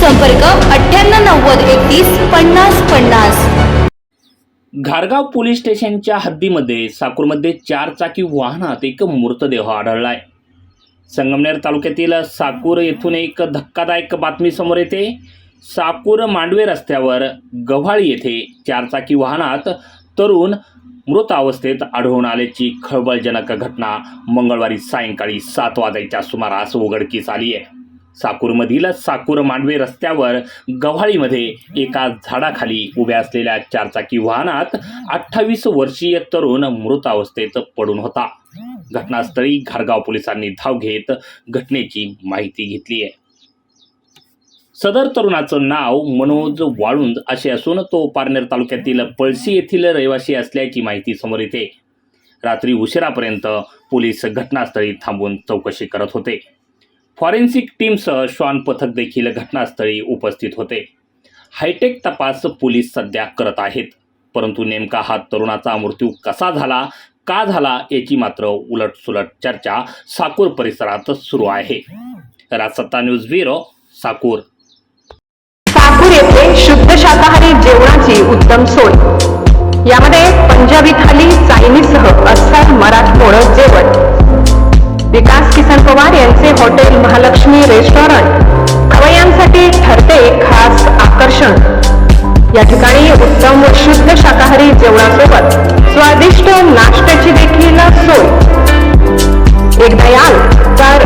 संपर्क अठ्ठ्याण्णव नव्वद एकतीस पन्नास पन्नास. घारगाव पोलीस स्टेशनच्या हद्दीमध्ये साकूरमध्ये चार चाकी वाहनात एक मृतदेह आढळलाय. संगमनेर तालुक्यातील साकूर येथून एक धक्कादायक बातमी समोर येते. साकूर मांडवे रस्त्यावर गव्हाळी येथे चारचाकी वाहनात तरुण मृत अवस्थेत आढळून आल्याची खळबळजनक घटना मंगळवारी सायंकाळी सात वाजायच्या सुमारास उघडकीस आली आहे. साकूरमधील साकूर मांडवे रस्त्यावर गव्हाळीमध्ये एका झाडाखाली उभ्या असलेल्या चारचाकी वाहनात अठ्ठावीस वर्षीय तरुण मृतावस्थेत पडून होता. घटनास्थळी घारगाव पोलिसांनी धाव घेत घटनेची माहिती घेतली आहे. सदर तरुणाचं नाव मनोज वाळुंज असे असून तो पारनेर तालुक्यातील पळशी येथील रहिवासी असल्याची माहिती समोर येते. रात्री उशिरापर्यंत पोलीस घटनास्थळी थांबून चौकशी करत होते. फॉरेन्सिक टीमसह श्वान पथक देखील घटनास्थळी उपस्थित होते. हायटेक तपास पोलीस सध्या करत आहेत. परंतु नेमका हा तरुणाचा मृत्यू कसा झाला का झाला याची मात्र उलटसुलट चर्चा साकूर परिसरात सुरू आहे. Rajsatta news bureau Sakur. Sakur येथे शुद्ध शाकाहारी जेवणाची उत्तम सोय. यामध्ये पंजाबी थाली चायनीजसह अस्सल मराठमोळ जेवण. विकास किसन पवार यांचे हॉटेल महालक्ष्मी रेस्टॉरंट. खवय्यांसाठी ठरते खास आकर्षण. या ठिकाणी उत्तम व शुद्ध शाकाहारी जेवणासोबत स्वादिष्ट नाश्त्याची देखील सोय. एकदा याल तर